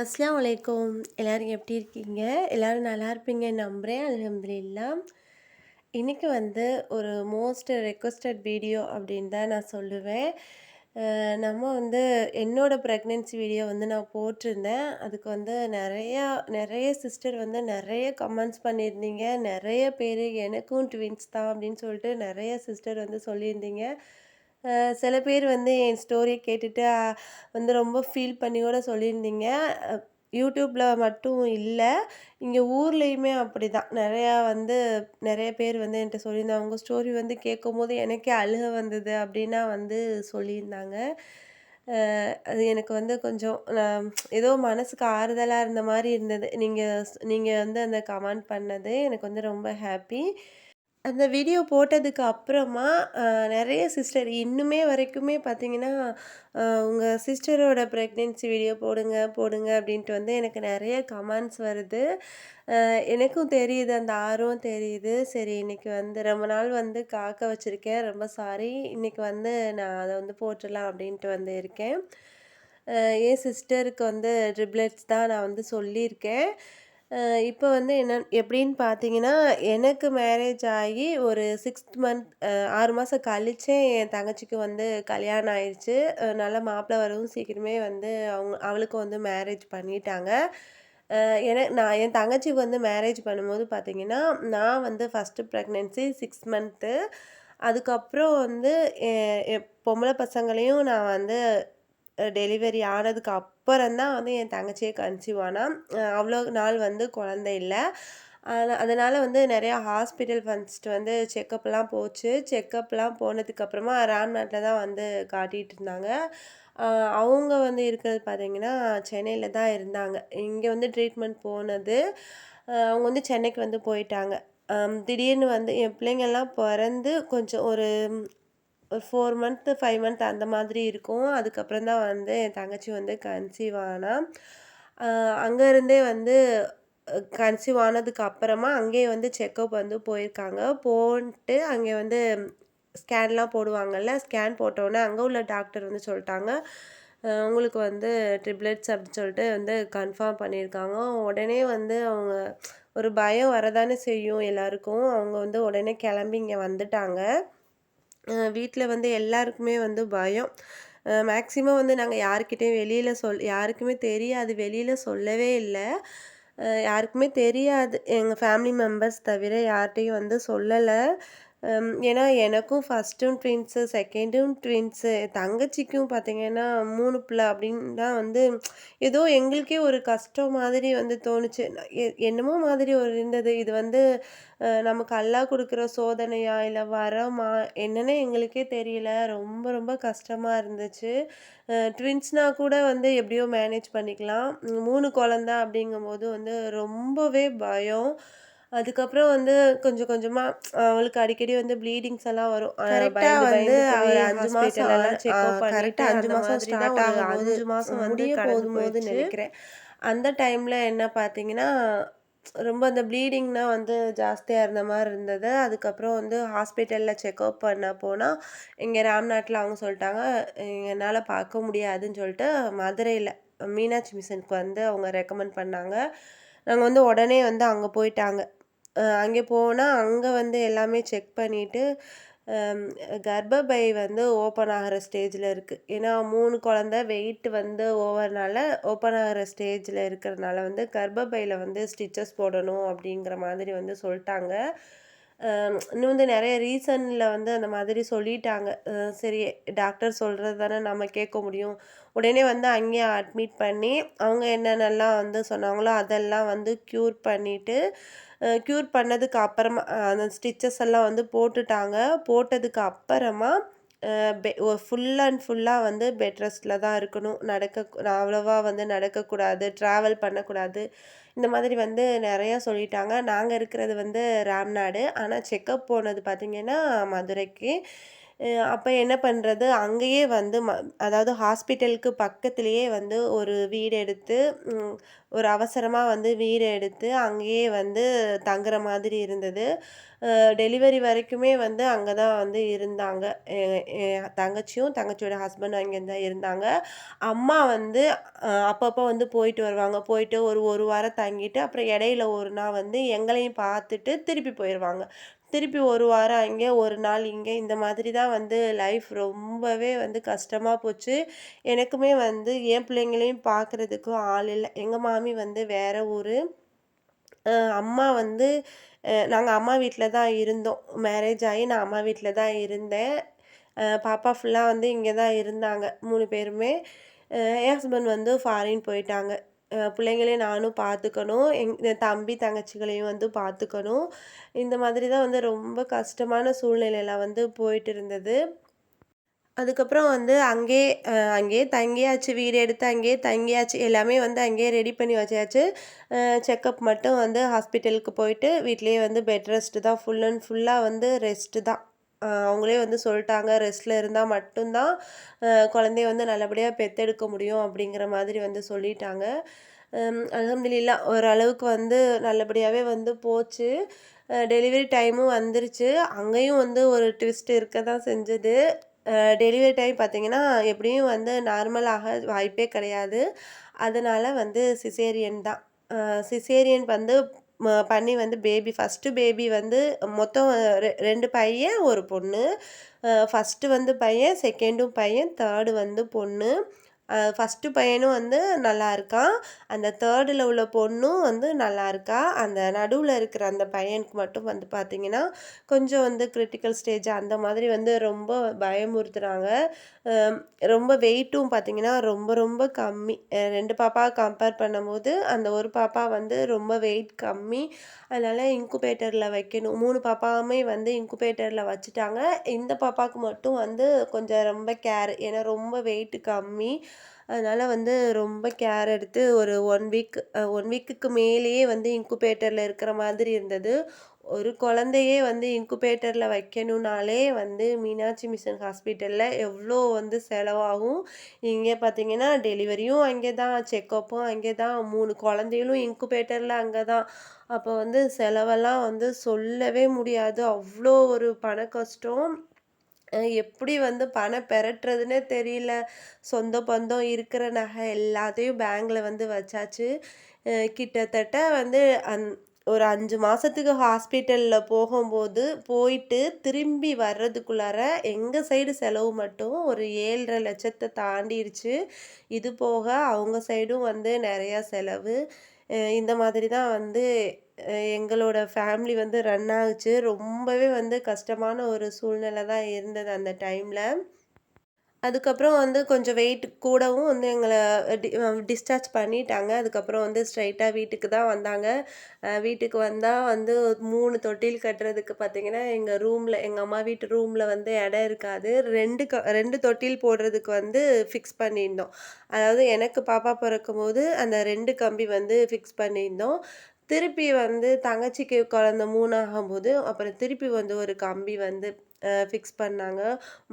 அஸ்லாம் வலைக்கம் எல்லோரும் எப்படி இருக்கீங்க? எல்லோரும் நல்லா இருப்பீங்க நம்புகிறேன் அல்ஹம்துலில்லா. இன்றைக்கி வந்து ஒரு மோஸ்ட் ரெக்வஸ்டட் வீடியோ அப்படின்னு தான் நான் சொல்லுவேன். நம்ம வந்து என்னோடய ப்ரெக்னென்சி வீடியோ வந்து நான் போட்டிருந்தேன். அதுக்கு வந்து நிறையா நிறைய சிஸ்டர் வந்து நிறைய கமெண்ட்ஸ் பண்ணியிருந்தீங்க. நிறைய பேர் எனக்கும் ட்வின்ஸ் தான் அப்படின்னு சொல்லிட்டு நிறைய சிஸ்டர் வந்து சொல்லியிருந்தீங்க. சில பேர் வந்து என் ஸ்டோரியை கேட்டுட்டு வந்து ரொம்ப ஃபீல் பண்ணி கூட சொல்லியிருந்தீங்க. யூடியூப்பில் மட்டும் இல்லை இங்கே ஊர்லேயுமே அப்படி தான் நிறையா வந்து நிறைய பேர் வந்து என்கிட்ட சொல்லியிருந்தாங்க. அவங்க ஸ்டோரி வந்து கேட்கும்போது எனக்கே அழுக வந்தது அப்படின்னா வந்து சொல்லியிருந்தாங்க. அது எனக்கு வந்து கொஞ்சம் நான் ஏதோ மனசுக்கு ஆறுதலாக இருந்த மாதிரி இருந்தது. நீங்கள் நீங்கள் வந்து அந்த கமெண்ட் பண்ணது எனக்கு வந்து ரொம்ப ஹாப்பி அந்த வீடியோ போட்டதுக்கு அப்புறமா நிறைய சிஸ்டர் இன்னுமே வரைக்குமே பார்த்தீங்கன்னா உங்கள் சிஸ்டரோட ப்ரெக்னென்சி வீடியோ போடுங்க போடுங்க அப்படின்ட்டு வந்து எனக்கு நிறைய கமெண்ட்ஸ் வருது. எனக்கும் தெரியுது அந்த ஆர்வம் தெரியுது. சரி இன்னைக்கு வந்து ரொம்ப நாள் வந்து காக்க வச்சுருக்கேன். ரொம்ப சாரி இன்னைக்கு வந்து நான் அதை வந்து போட்டுடலாம் அப்படின்ட்டு வந்து இருக்கேன். என் சிஸ்டருக்கு வந்து ட்ரிப்ளெட்ஸ் தான் நான் வந்து சொல்லியிருக்கேன். இப்போ வந்து என்ன எப்படின்னு பார்த்தீங்கன்னா எனக்கு மேரேஜ் ஆகி ஒரு சிக்ஸ்த் மந்த் ஆறு மாதம் கழிச்சே என் தங்கச்சிக்கு வந்து கல்யாணம் ஆயிடுச்சு நல்லா நல்ல மாப்பிள்ளை வரவும் சீக்கிரமே வந்து அவங்க அவளுக்கு வந்து மேரேஜ் பண்ணிட்டாங்க. என நான் என் தங்கச்சிக்கு வந்து மேரேஜ் பண்ணும்போது பார்த்தீங்கன்னா நான் வந்து ஃபஸ்ட்டு ப்ரெக்னென்சி சிக்ஸ் மந்த்து அதுக்கப்புறம் வந்து எ- என் பொம்பளை பசங்களையும் நான் வந்து டெலிவரி ஆனதுக்கு அப்புறம் தான் வந்து என் தங்கச்சியே கன்சீவ் ஆனால் அவ்வளோ நாள் வந்து குழந்தை இல்லை. அதனால் வந்து நிறையா ஹாஸ்பிட்டல் ஃபஸ்ட்டு வந்து செக்கப்லாம் போச்சு. செக்கப்லாம் போனதுக்கப்புறமா ராம்நாட்டில் தான் வந்து காட்டிகிட்டு இருந்தாங்க. அவங்க வந்து இருக்கிறது பார்த்திங்கன்னா சென்னையில் தான் இருந்தாங்க. இங்கே வந்து ட்ரீட்மெண்ட் போனது. அவங்க வந்து சென்னைக்கு வந்து போயிட்டாங்க. திடீர்னு வந்து என் பிள்ளைங்கள்லாம் பிறந்து கொஞ்சம் ஒரு ஒரு ஃபோர் மந்த்து ஃபைவ் மந்த் அந்த மாதிரி இருக்கும். அதுக்கப்புறம் தான் வந்து என் தங்கச்சி வந்து கன்சீவ் ஆனால் அங்கேருந்தே வந்து கன்சீவ் ஆனதுக்கு அப்புறமா அங்கேயே வந்து செக்கப் வந்து போயிருக்காங்க. போன்ட்டு அங்கே வந்து ஸ்கேன்லாம் போடுவாங்கல்ல ஸ்கேன் போட்டோன்னே அங்கே உள்ள டாக்டர் வந்து சொல்லிட்டாங்க உங்களுக்கு வந்து ட்ரிப்ளெட்ஸ் அப்படின்னு சொல்லிட்டு வந்து கன்ஃபார்ம் பண்ணியிருக்காங்க. உடனே வந்து அவங்க ஒரு பயம் வரதானே செய்யும் எல்லாருக்கும். அவங்க வந்து உடனே கிளம்பி இங்கே வந்துட்டாங்க. வீட்டில் வந்து எல்லாருக்குமே வந்து பயம். மேக்ஸிமம் வந்து நாங்கள் யாருக்கிட்டேயும் வெளியில் சொல் யாருக்குமே தெரியாது. வெளியில் சொல்லவே இல்லை. யாருக்குமே தெரியாது. எங்கள் ஃபேமிலி மெம்பர்ஸ் தவிர யார்கிட்டையும் வந்து சொல்லலை. ஏன்னா எனக்கும் ஃபஸ்ட்டும் ட்வின்ஸு செகண்டும் ட்வின்ஸு தங்கச்சிக்கும் பார்த்தீங்கன்னா மூணு பிள்ளை அப்படின்னு தான் வந்து ஏதோ எங்களுக்கே ஒரு கஷ்டம் மாதிரி வந்து தோணுச்சு. எ- என்னமோ மாதிரி ஒரு இருந்தது. இது வந்து நமக்கு அல்லா கொடுக்குற சோதனையா இல்லை வரமா என்னன்னு எங்களுக்கே தெரியல. ரொம்ப ரொம்ப கஷ்டமாக இருந்துச்சு. ட்வின்ஸ்னா கூட வந்து எப்படியோ மேனேஜ் பண்ணிக்கலாம். மூணு குழந்த அப்படிங்கும்போது வந்து ரொம்பவே பயம். அதுக்கப்புறம் வந்து கொஞ்சம் கொஞ்சமாக அவளுக்கு அடிக்கடி வந்து ப்ளீடிங்ஸ் எல்லாம் வரும். அஹ் கரெக்டா பயந்து வந்து அவர் அஞ்சு hospital மாசம் எல்லாம் செக்அப் ஆ, பண்ணிட்டு கரெக்டா அஞ்சு தான் ஸ்டார்ட் ஆகும்போது அஞ்சு மாதம் வந்து கடந்து போகும்போது நினைக்கிறேன். அந்த டைமில் என்ன பார்த்தீங்கன்னா ரொம்ப அந்த ப்ளீடிங்னா வந்து ஜாஸ்தியாக இருந்த மாதிரி இருந்தது. அதுக்கப்புறம் வந்து ஹாஸ்பிட்டலில் செக்அப் பண்ண போனால் இங்கே ராம்நாட்டில் அவங்க சொல்லிட்டாங்க என்னால் பார்க்க முடியாதுன்னு சொல்லிட்டு மதுரையில் மீனாட்சி மிஷனுக்கு வந்து அவங்க ரெக்கமெண்ட் பண்ணாங்க. நாங்கள் வந்து உடனே வந்து அங்கே போயிட்டாங்க. அங்கே போனால் அங்கே வந்து எல்லாமே செக் பண்ணிவிட்டு கர்ப்பப்பை வந்து ஓப்பன் ஆகிற ஸ்டேஜில் இருக்குது ஏன்னா மூணு குழந்த வெயிட் வந்து ஓவர்னால ஓப்பன் ஆகிற ஸ்டேஜில் இருக்கிறனால வந்து கர்ப்பப்பையில் வந்து ஸ்டிச்சஸ் போடணும் அப்படிங்கிற மாதிரி வந்து சொல்லிட்டாங்க. இன்னும் வந்து நிறைய ரீசனில் வந்து அந்த மாதிரி சொல்லிட்டாங்க. சரி டாக்டர் சொல்கிறது தானே நம்ம கேட்க முடியும். உடனே வந்து அங்கேயே அட்மிட் பண்ணி அவங்க என்னென்னலாம் வந்து சொன்னாங்களோ அதெல்லாம் வந்து க்யூர் பண்ணிவிட்டு க்யூர் பண்ணதுக்கு அப்புறமா அந்த ஸ்டிச்சஸ் எல்லாம் வந்து போட்டுட்டாங்க. போட்டதுக்கு அப்புறமா ஃபுல் அண்ட் ஃபுல்லாக வந்து பெட் ரெஸ்ட்டில் தான் இருக்கணும். நடக்க அவ்வளோவா வந்து நடக்கக்கூடாது ட்ராவல் பண்ணக்கூடாது. இந்த மாதிரி வந்து நிறையா சொல்லிட்டாங்க. நாங்கள் இருக்கிறது வந்து ராம்நாடு. ஆனால் செக்கப் போனது பார்த்திங்கன்னா மதுரைக்கு. அப்போ என்ன பண்ணுறது அங்கேயே வந்து ம அதாவது ஹாஸ்பிட்டலுக்கு பக்கத்துலேயே வந்து ஒரு வீடு எடுத்து, ஒரு அவசரமாக வந்து வீடு எடுத்து, அங்கேயே வந்து தங்குற மாதிரி இருந்தது. டெலிவரி வரைக்குமே வந்து அங்கே தான் வந்து இருந்தாங்க. தங்கச்சியும், தங்கச்சியோட ஹஸ்பண்டும் அங்கே தான் இருந்தாங்க. அம்மா வந்து அப்பப்போ வந்து போயிட்டு வருவாங்க. போயிட்டு ஒரு ஒரு வாரம் தங்கிட்டு, அப்புறம் இடையில ஒரு நாள் வந்து எங்களையும் பார்த்துட்டு திருப்பி போயிடுவாங்க திருப்பி ஒரு வாரம் அங்கே, ஒரு நாள் இங்கே இந்த மாதிரி தான் வந்து லைஃப் ரொம்பவே வந்து கஷ்டமாக போச்சு. எனக்குமே வந்து என் பிள்ளைங்களையும் பார்க்குறதுக்கும் ஆள் இல்லை எங்கள் மாமி வந்து வேறு ஊர் அம்மா வந்து நாங்கள் அம்மா வீட்டில் தான் இருந்தோம். மேரேஜ் ஆகி நான் அம்மா வீட்டில் தான் இருந்தேன். பாப்பா ஃபுல்லாக வந்து இங்கே தான் இருந்தாங்க மூணு பேருமே. என் ஹஸ்பண்ட் வந்து ஃபாரின் போயிட்டாங்க. பிள்ளைங்களையும் நானும் பார்த்துக்கணும். எங் என் தம்பி, தங்கச்சிகளையும் வந்து பார்த்துக்கணும். இந்த மாதிரி தான் வந்து ரொம்ப கஷ்டமான சூழ்நிலையில வந்து போயிட்டு இருந்தது. அதுக்கப்புறம் வந்து அங்கேயே அங்கேயே தங்கியாச்சு. வீடு எடுத்து அங்கேயே தங்கியாச்சு. எல்லாமே வந்து அங்கேயே ரெடி பண்ணி வச்சாச்சு. செக்கப் மட்டும் வந்து ஹாஸ்பிட்டலுக்கு போயிட்டு, வீட்லேயே வந்து பெட் ரெஸ்ட்டு தான் ஃபுல் அண்ட் ஃபுல்லாக வந்து ரெஸ்ட்டு தான். அவங்களே வந்து சொல்லிட்டாங்க ரெஸ்ட்டில் இருந்தால் மட்டும்தான் குழந்தைய வந்து நல்லபடியாக பெத்தெடுக்க முடியும் அப்படிங்கிற மாதிரி வந்து சொல்லிட்டாங்க. ம் ஓரளவுக்கு வந்து நல்லபடியாகவே வந்து போச்சு. டெலிவரி டைமும் வந்துருச்சு. அங்கேயும் வந்து ஒரு ட்விஸ்ட் இருக்க தான் செஞ்சது. டெலிவரி டைம் பார்த்தீங்கன்னா, எப்படியும் வந்து நார்மலாக வாய்ப்பே கிடையாது. அதனால் வந்து சிசேரியன் தான். சிசேரியன் வந்து பண்ணி வந்து பேபி ஃபர்ஸ்ட்டு பேபி வந்து மொத்தம் ரெ ரெண்டு பையன், ஒரு பொண்ணு. ஃபஸ்ட்டு வந்து பையன், செகண்டும் பையன், தேர்டு வந்து பொண்ணு. ஃபஸ்ட்டு பையனும் வந்து நல்லா இருக்கான். அந்த தேர்டில் உள்ள பொண்ணும் வந்து நல்லா இருக்கா. அந்த நடுவில் இருக்கிற அந்த பையனுக்கு மட்டும் வந்து பார்த்தீங்கன்னா, கொஞ்சம் வந்து கிரிட்டிக்கல் ஸ்டேஜ் அந்த மாதிரி வந்து ரொம்ப பயமுறுத்துகிறாங்க ரொம்ப வெயிட்டும் பார்த்தீங்கன்னா, ரொம்ப ரொம்ப கம்மி. ரெண்டு பாப்பா கம்பேர் பண்ணும்போது, அந்த ஒரு பாப்பா வந்து ரொம்ப வெயிட் கம்மி. அதனால் இன்குபேட்டரில் வைக்கணும். மூணு பாப்பாவுமே வந்து இன்குபேட்டரில் வச்சுட்டாங்க. இந்த பாப்பாவுக்கு மட்டும் வந்து கொஞ்சம் ரொம்ப கேர். ஏன்னா ரொம்ப வெயிட் கம்மி. அதனால் வந்து ரொம்ப கேர் எடுத்து ஒரு ஒன் வீக் ஒன் வீக்குக்கு மேலேயே வந்து இன்குபேட்டரில் இருக்கிற மாதிரி இருந்தது. ஒரு குழந்தையே வந்து இன்குபேட்டரில் வைக்கணும்னாலே வந்து மீனாட்சி மிஷன் ஹாஸ்பிட்டலில் எவ்வளோ வந்து செலவாகும். இங்கே பார்த்தீங்கன்னா, டெலிவரியும் அங்கே தான், செக்கப்பும் அங்கே தான், மூணு குழந்தைகளும் இன்குபேட்டரில் அங்கே தான். அப்போ வந்து செலவெல்லாம் வந்து சொல்லவே முடியாது. அவ்வளோ ஒரு பண கஷ்டம். எப்படி வந்து பணம் பெரட்டுறதுனே தெரியல. சொந்த பந்தம், இருக்கிற நகை எல்லாத்தையும் பேங்கில் வந்து வச்சாச்சு. கிட்டத்தட்ட வந்து அந் ஒரு அஞ்சு மாதத்துக்கு ஹாஸ்பிட்டலில் போகும்போது, போயிட்டு திரும்பி வர்றதுக்குள்ளார எங்கள் சைடு செலவு மட்டும் ஒரு ஏழ்ரை லட்சத்தை தாண்டிடுச்சு இது போக அவங்க சைடும் வந்து நிறையா செலவு. இந்த மாதிரி தான் வந்து எங்களோட ஃபேமிலி வந்து ரன் ஆகுச்சு. ரொம்பவே வந்து கஷ்டமான ஒரு சூழ்நிலை தான் இருந்தது அந்த டைமில் அதுக்கப்புறம் வந்து கொஞ்சம் வெயிட் கூடவும் வந்து எங்களை டி டிஸ்சார்ஜ் பண்ணிட்டாங்க. அதுக்கப்புறம் வந்து ஸ்ட்ரைட்டாக வீட்டுக்கு தான் வந்தாங்க. வீட்டுக்கு வந்தால் வந்து மூணு தொட்டில் கட்டுறதுக்கு பார்த்தீங்கன்னா, எங்கள் ரூமில் எங்கள் அம்மா வீட்டு ரூமில் வந்து இடம் இருக்காது. ரெண்டு க ரெண்டு தொட்டில் போடுறதுக்கு வந்து ஃபிக்ஸ் பண்ணியிருந்தோம். அதாவது எனக்கு பாப்பா பொறக்கும்போது அந்த ரெண்டு கம்பி வந்து ஃபிக்ஸ் பண்ணியிருந்தோம். திருப்பி வந்து தங்கச்சிக்கு குழந்த 3 ஆகும்போது, அப்புறம் திருப்பி வந்து ஒரு கம்பி வந்து ஃபிக்ஸ் பண்ணாங்க.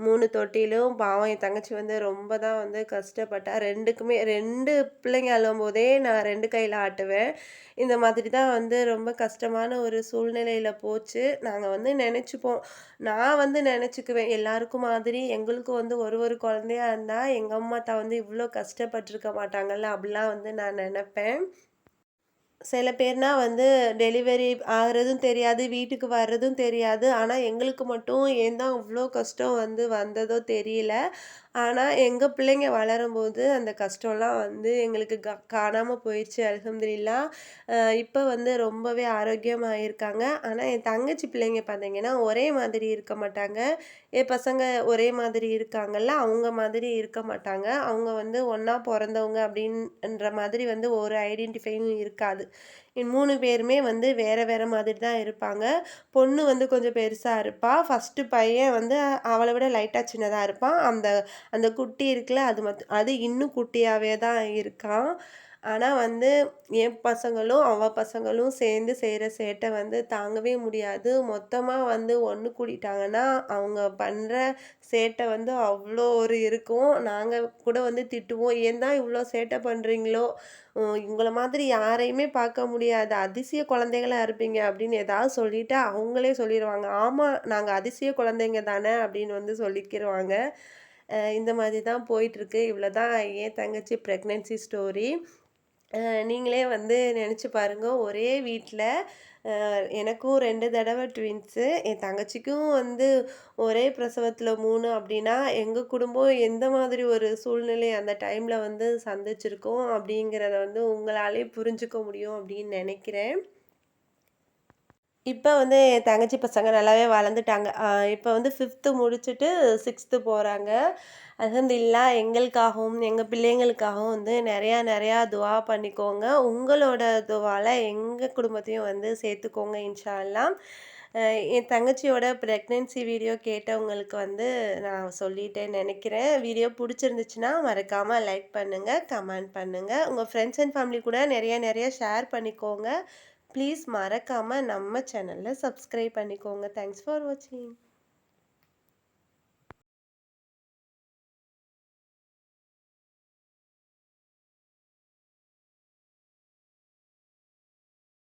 மூணு தொட்டிலும் பாவம் என் தங்கச்சி வந்து ரொம்ப தான் வந்து கஷ்டப்பட்டா. 2க்குமே 2 பிள்ளைங்க அழும்போதே நான் ரெண்டு கையில் ஆட்டுவேன். இந்த மாதிரி தான் வந்து ரொம்ப கஷ்டமான ஒரு சூழ்நிலையில் போச்சு. நாங்கள் வந்து நினச்சிப்போம் நான் வந்து நினச்சிக்குவேன் எல்லாருக்கும் மாதிரி எங்களுக்கும் வந்து ஒரு ஒரு குழந்தையா இருந்தால் எங்கள் அம்மா தான் வந்து இவ்வளோ கஷ்டப்பட்டிருக்க மாட்டாங்கல்ல, அப்படிலாம் வந்து நான் நினப்பேன் சில பேர்னா வந்து டெலிவரி ஆகிறதும் தெரியாது, வீட்டுக்கு வர்றதும் தெரியாது. ஆனால் எங்களுக்கு மட்டும் ஏன் தான் இவ்வளோ கஷ்டம் வந்து வந்ததோ தெரியல. ஆனால் எங்கள் பிள்ளைங்க வளரும்போது அந்த கஷ்டம்லாம் வந்து எங்களுக்கு க காணாமல் போயிடுச்சு அலகம்துல்லா இப்போ வந்து ரொம்பவே ஆரோக்கியமாக இருக்காங்க. ஆனால் என் தங்கச்சி பிள்ளைங்க பார்த்தீங்கன்னா, ஒரே மாதிரி இருக்க மாட்டாங்க. என் பசங்க ஒரே மாதிரி இருக்காங்கல்ல, அவங்க மாதிரி இருக்க மாட்டாங்க. அவங்க வந்து ஒன்றா பிறந்தவங்க அப்படின்ற மாதிரி வந்து ஒரு ஐடென்டிஃபையும் இருக்காது. மூணு பேருமே வந்து வேறு வேறு மாதிரி தான் இருப்பாங்க. பொண்ணு வந்து கொஞ்சம் பெருசாக இருப்பாள் ஃபஸ்ட்டு பையன் வந்து அவளை விட லைட்டாக சின்னதாக இருப்பான். அந்த அந்த குட்டி இருக்குல்ல, அது மத் அது இன்னும் குட்டியாகவே தான் இருக்கான். ஆனால் வந்து என் பசங்களும், அவ பசங்களும் சேர்ந்து செய்கிற சேட்டை வந்து தாங்கவே முடியாது. மொத்தமாக வந்து ஒன்று கூடிட்டாங்கன்னா, அவங்க பண்ணுற சேட்டை வந்து அவ்வளோ ஒரு இருக்கும். நாங்கள் கூட வந்து திட்டுவோம். "ஏன் தான் இவ்வளோ சேட்டை பண்ணுறீங்களோ உ மாதிரி யாரையுமே பார்க்க முடியாது. அதிசய குழந்தைகளாக இருப்பீங்க." அப்படின்னு ஏதாவது சொல்லிட்டு அவங்களே சொல்லிடுவாங்க ஆமாம் நாங்கள் அதிசய குழந்தைங்க தானே." அப்படின்னு வந்து சொல்லிக்கிருவாங்க. இந்த மாதிரி தான் போயிட்டுருக்கு. இவ்வளோ தான் என் தங்கச்சி ப்ரெக்னென்சி ஸ்டோரி. நீங்களே வந்து நினச்சி பாருங்க. ஒரே வீட்டில் எனக்கும் ரெண்டு தடவை ட்வின்ஸு. என் தங்கச்சிக்கும் வந்து ஒரே பிரசவத்தில் மூணு அப்படின்னா எங்கள் குடும்பம் எந்த மாதிரி ஒரு சூழ்நிலை அந்த டைமில் வந்து சந்திச்சிருக்கோம் அப்படிங்கிறத வந்து உங்களாலே புரிஞ்சுக்க முடியும் அப்படின்னு நினைக்கிறேன் இப்போ வந்து என் தங்கச்சி பசங்க நல்லாவே வளர்ந்துட்டாங்க. இப்போ வந்து ஃபிஃப்த்து முடிச்சுட்டு 6த்து போறாங்க. இல்லை எங்களுக்காகவும், எங்கள் பிள்ளைங்களுக்காகவும் வந்து நிறையா நிறையா துவா பண்ணிக்கோங்க. உங்களோட துவாவில் எங்கள் குடும்பத்தையும் வந்து சேர்த்துக்கோங்க இன்ஷால்லாம் என் தங்கச்சியோட ப்ரெக்னென்சி வீடியோ கேட்டவங்களுக்கு வந்து நான் சொல்லிட்டேன் நினைக்கிறேன் வீடியோ பிடிச்சிருந்துச்சுன்னா மறக்காமல் லைக் பண்ணுங்கள் கமெண்ட் பண்ணுங்கள் உங்கள் ஃப்ரெண்ட்ஸ் அண்ட் ஃபேமிலி கூட நிறைய நிறைய ஷேர் பண்ணிக்கோங்க. ப்ளீஸ் மறக்காமல் நம்ம சேனலில் சப்ஸ்கிரைப் பண்ணிக்கோங்க. தேங்க்ஸ் ஃபார் வாட்சிங்.